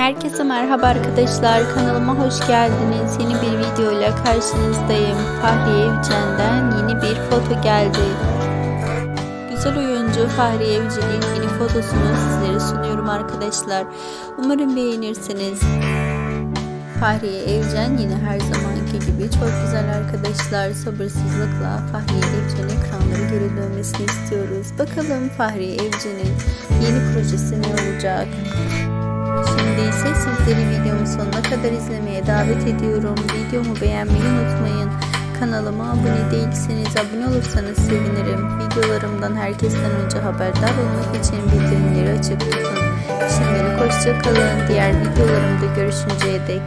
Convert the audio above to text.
Herkese merhaba arkadaşlar. Kanalıma hoş geldiniz. Yeni bir videoyla karşınızdayım. Fahriye Evcen'den yeni bir foto geldi. Güzel oyuncu Fahriye Evcen'in yeni fotosunu sizlere sunuyorum arkadaşlar. Umarım beğenirsiniz. Fahriye Evcen yine her zamanki gibi çok güzel arkadaşlar. Sabırsızlıkla Fahriye Evcen ekranları geri dönmesini istiyoruz. Bakalım Fahriye Evcen'in yeni projesi ne olacak? İse sizleri videomun sonuna kadar izlemeye davet ediyorum. Videomu beğenmeyi unutmayın. Kanalıma abone değilseniz abone olursanız sevinirim. Videolarımdan herkesten önce haberdar olmak için bildirimleri açık tutun. Şimdilik hoşçakalın. Diğer videolarımda görüşünceye dek.